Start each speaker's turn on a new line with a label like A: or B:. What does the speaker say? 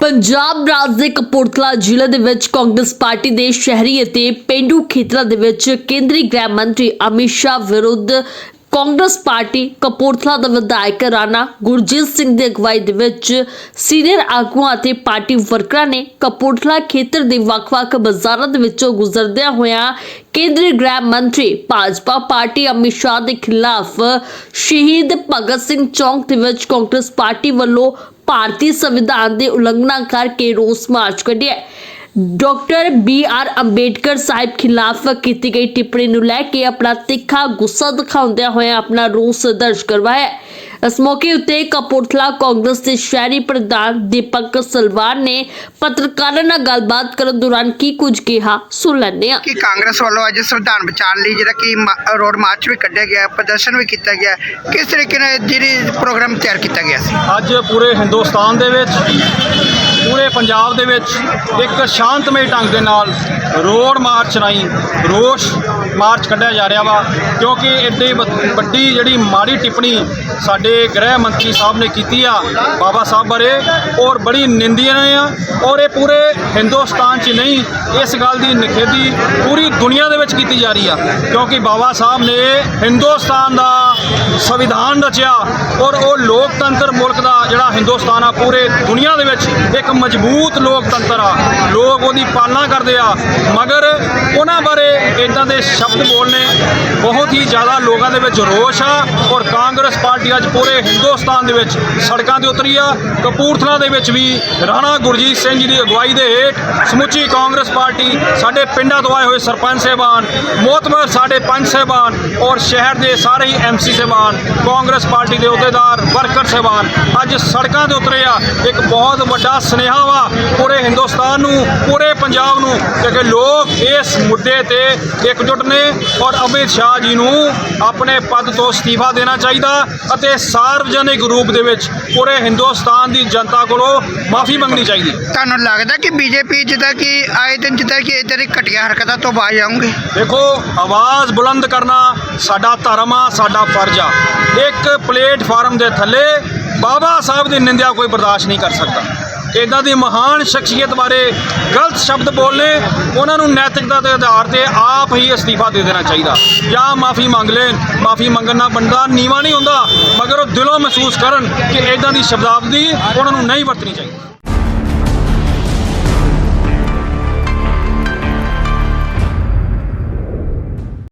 A: ਪੰਜਾਬ ਰਾਜ ਦੇ ਕਪੂਰਥਲਾ ਜ਼ਿਲ੍ਹੇ ਦੇ ਵਿੱਚ ਕਾਂਗਰਸ ਪਾਰਟੀ ਦੇ ਸ਼ਹਿਰੀ ਅਤੇ ਪਿੰਡੂ ਖੇਤਰਾਂ ਦੇ ਵਿੱਚ ਕੇਂਦਰੀ ਗ੍ਰਹਿ ਮੰਤਰੀ ਅਮਿਤ ਸ਼ਾਹ ਵਿਰੁੱਧ ਕਾਂਗਰਸ ਪਾਰਟੀ ਕਪੂਰਥਲਾ ਦਾ ਵਿਧਾਇਕ ਰਾਣਾ ਗੁਰਜੀਤ ਸਿੰਘ ਦੀ ਅਗਵਾਈ ਦੇ ਵਿੱਚ ਸੀਨੀਅਰ ਆਗੂਆਂ ਅਤੇ ਪਾਰਟੀ ਵਰਕਰਾਂ ਨੇ ਕਪੂਰਥਲਾ ਖੇਤਰ ਦੇ ਵੱਖ-ਵੱਖ ਬਾਜ਼ਾਰਾਂ ਦੇ ਵਿੱਚੋਂ ਗੁਜ਼ਰਦਿਆਂ ਹੋਇਆਂ ਕੇਂਦਰੀ ਗ੍ਰਹਿ ਮੰਤਰੀ ਭਾਜਪਾ ਪਾਰਟੀ ਅਮਿਤ ਸ਼ਾਹ ਦੇ ਖਿਲਾਫ ਸ਼ਹੀਦ ਭਗਤ ਸਿੰਘ ਚੌਂਕ ਦੇ ਵਿੱਚ ਕਾਂਗਰਸ ਪਾਰਟੀ ਵੱਲੋਂ ਭਾਰਤੀ ਸੰਵਿਧਾਨ ਦੀ ਉਲੰਘਣਾ ਕਰਕੇ ਰੋਸ ਮਾਰਚ ਕੱਢਿਆ। Doctor B R Ambedkar Sahib ਖਿਲਾਫ ਕੀਤੀ ਗਈ ਟਿੱਪਣੀ ਨੂੰ ਲੈ ਕੇ ਆਪਣਾ ਤਿੱਖਾ ਗੁੱਸਾ ਦਿਖਾਉਂਦਿਆਂ ਹੋਇਆ ਆਪਣਾ ਰੋਸ ਦਰਜ ਕਰਵਾਇਆ। ਇਸ ਮੌਕੇ ਉੱਤੇ ਕਪੂਰਥਲਾ ਕਾਂਗਰਸ ਦੇ ਸ਼ਹਿਰੀ ਪ੍ਰਧਾਨ ਦੀਪਕ ਸਲਵਾਰ ਨੇ ਪੱਤਰਕਾਰਾਂ ਨਾਲ ਗੱਲਬਾਤ ਕਰਨ ਦੌਰਾਨ ਕੀ ਕੁਝ ਕਿਹਾ ਸੁਣ ਲੈਂਦੇ ਹਾਂ।
B: ਕਿ ਕਾਂਗਰਸ ਵੱਲੋਂ ਅੱਜ ਸੰਵਿਧਾਨ ਬਚਾਉਣ ਲਈ ਜਿਹੜਾ ਕਿ ਮਾ- ਰੋਡ ਮਾਰਚ ਵੀ ਕੱਢਿਆ ਗਿਆ ਪ੍ਰਦਰਸ਼ਨ ਵੀ ਕੀਤਾ ਗਿਆ ਕਿਸ ਤਰੀਕੇ ਨਾਲ ਜਿਹੜੀ ਪ੍ਰੋਗਰਾਮ ਤਿਆਰ ਕੀਤਾ ਗਿਆ ਸੀ?
C: ਅੱਜ ਪੂਰੇ ਹਿੰਦੁਸਤਾਨ ਦੇ ਵਿੱਚ ਪੂਰੇ ਪੰਜਾਬ ਦੇ ਵਿੱਚ ਇੱਕ ਸ਼ਾਂਤਮਈ ਢੰਗ ਦੇ ਨਾਲ ਰੋਡ ਮਾਰਚ ਰਾਹੀਂ ਰੋਸ਼ ਮਾਰਚ ਕੱਢਿਆ ਜਾ ਰਿਹਾ ਵਾ, ਕਿਉਂਕਿ ਐਡੀ ਵ- ਵੱਡੀ ਜਿਹੜੀ ਮਾੜੀ ਟਿੱਪਣੀ ਸਾਡੇ ਗ੍ਰਹਿ ਮੰਤਰੀ ਸਾਹਿਬ ਨੇ ਕੀਤੀ ਆ, ਬਾਬਾ ਸਾਹਿਬ ਬਾਰੇ, ਔਰ ਬੜੀ ਨਿੰਦੀਆਂ ਆ, ਔਰ ਇਹ ਪੂਰੇ ਹਿੰਦੁਸਤਾਨ 'ਚ ਨਹੀਂ, ਇਸ ਗੱਲ ਦੀ ਨਿਖੇਧੀ ਪੂਰੀ ਦੁਨੀਆ ਦੇ ਵਿੱਚ ਕੀਤੀ ਜਾ ਰਹੀ ਆ, ਕਿਉਂਕਿ ਬਾਬਾ ਸਾਹਿਬ ਨੇ ਹਿੰਦੁਸਤਾਨ ਦਾ ਸੰਵਿਧਾਨ ਰਚਿਆ, ਔਰ ਉਹ ਲੋਕਤੰਤਰ ਮੁਲਕ ਦਾ ਜਿਹੜਾ ਹਿੰਦੁਸਤਾਨ ਆ, ਪੂਰੇ ਦੁਨੀਆ ਦੇ ਵਿੱਚ ਇੱਕ ਮਜ਼ਬੂਤ ਲੋਕਤੰਤਰ ਆ, ਲੋਕ ਉਹਦੀ ਪਾਲਣਾ ਕਰਦੇ ਆ, ਮਗਰ ਉਹਨਾਂ ਬਾਰੇ ਇਦਾਂ ਦੇ ਸ਼ਬਦ ਬੋਲਨੇ ਬਹੁਤ ਹੀ ਜ਼ਿਆਦਾ ਲੋਕਾਂ ਦੇ ਵਿੱਚ ਰੋਸ਼ ਆ ਔਰ ਕਾਂਗਰਸ ਪਾਰਟੀ ਅੱਜ ਪੂਰੇ ਹਿੰਦੁਸਤਾਨ ਦੇ ਵਿੱਚ ਸੜਕਾਂ ਤੇ ਉਤਰੀ ਆ। ਕਪੂਰਥਲਾ ਦੇ ਵਿੱਚ ਵੀ ਰਾਣਾ ਗੁਰਜੀਤ ਸਿੰਘ ਜੀ ਦੀ ਅਗਵਾਈ ਦੇ ਹੇਠ ਸਮੁੱਚੀ ਕਾਂਗਰਸ ਪਾਰਟੀ ਸਾਡੇ ਪਿੰਡਾਂ ਤੋਂ ਆਏ ਹੋਏ ਸਰਪੰਚ ਸਾਹਿਬਾਨ, ਮੋਤਬਰ ਸਾਡੇ ਪੰਚ ਸਾਹਿਬਾਨ ਔਰ ਸ਼ਹਿਰ ਦੇ ਸਾਰੇ ਹੀ ਐਮਸੀ ਸਾਹਿਬਾਨ, ਕਾਂਗਰਸ ਪਾਰਟੀ ਦੇ ਅਹੁਦੇਦਾਰ, ਵਰਕਰ ਸਾਹਿਬਾਨ, ਅੱਜ ਸੜਕਾਂ ਤੇ ਉਤਰੇ ਆ। ਇੱਕ ਬਹੁਤ ਵੱਡਾ ਸੁਨੇਹਾ ਵਾ ਪੂਰੇ ਹਿੰਦੁਸਤਾਨ ਨੂੰ, ਪੂਰੇ ਪੰਜਾਬ ਨੂੰ ਕਿ ਲੋਕ ਇਸ ਮੁੱਦੇ ਤੇ ਇਕਜੁੱਟ ਨੇ ਔਰ ਅਮਿਤ ਸ਼ਾਹ ਜੀ ਨੂੰ ਆਪਣੇ ਪਦ ਤੋਂ ਅਸਤੀਫਾ ਦੇਣਾ ਚਾਹੀਦਾ ਅਤੇ ਸਾਰਵਜਨਿਕ ਰੂਪ ਦੇ ਵਿੱਚ ਪੂਰੇ ਹਿੰਦੁਸਤਾਨ ਦੀ ਜਨਤਾ ਕੋਲੋਂ ਮਾਫੀ ਮੰਗਣੀ ਚਾਹੀਦੀ
B: ਤੁਹਾਨੂੰ ਲੱਗਦਾ ਕਿ ਬੀਜੇਪੀ ਜਿੱਦਾਂ ਕਿ ਆਏ ਦਿਨ ਜਿੱਦਾਂ ਕਿ ਇਦਾਂ ਦੀ ਘਟੀਆ ਹਰਕਤਾਂ ਤੋਂ ਬਾਜ ਆਉਂਗੇ
C: ਦੇਖੋ ਆਵਾਜ਼ ਬੁਲੰਦ ਕਰਨਾ ਸਾਡਾ ਧਰਮ ਆ ਸਾਡਾ ਫਰਜ਼ ਆ। ਇੱਕ ਪਲੇਟਫਾਰਮ ਦੇ ਥੱਲੇ ਬਾਬਾ ਸਾਹਿਬ ਦੀ ਨਿੰਦਿਆ ਕੋਈ ਬਰਦਾਸ਼ਤ ਨਹੀਂ ਕਰ ਸਕਦਾ। ਇਦਾਂ ਦੀ ਮਹਾਨ ਸ਼ਖਸੀਅਤ ਬਾਰੇ ਗਲਤ ਸ਼ਬਦ ਬੋਲਨੇ, ਉਹਨਾਂ ਨੂੰ ਨੈਤਿਕਤਾ ਦੇ ਆਧਾਰ ਤੇ ਆਪ ਹੀ ਅਸਤੀਫਾ ਦੇ ਦੇਣਾ ਚਾਹੀਦਾ। ਜਾਂ ਮਾਫੀ ਮੰਗ ਲੈਣ, ਮਾਫੀ ਮੰਗਣਾ ਨਾਲ ਬੰਦਾ ਨੀਵਾ ਨਹੀਂ ਹੁੰਦਾ, ਮਗਰ ਉਹ ਦਿਲੋਂ ਮਹਿਸੂਸ ਕਰਨ ਕਿ ਇਦਾਂ ਦੀ ਸ਼ਬਦਾਵਲੀ ਉਹਨਾਂ ਨੂੰ ਨਹੀਂ ਵਰਤਣੀ ਚਾਹੀਦੀ।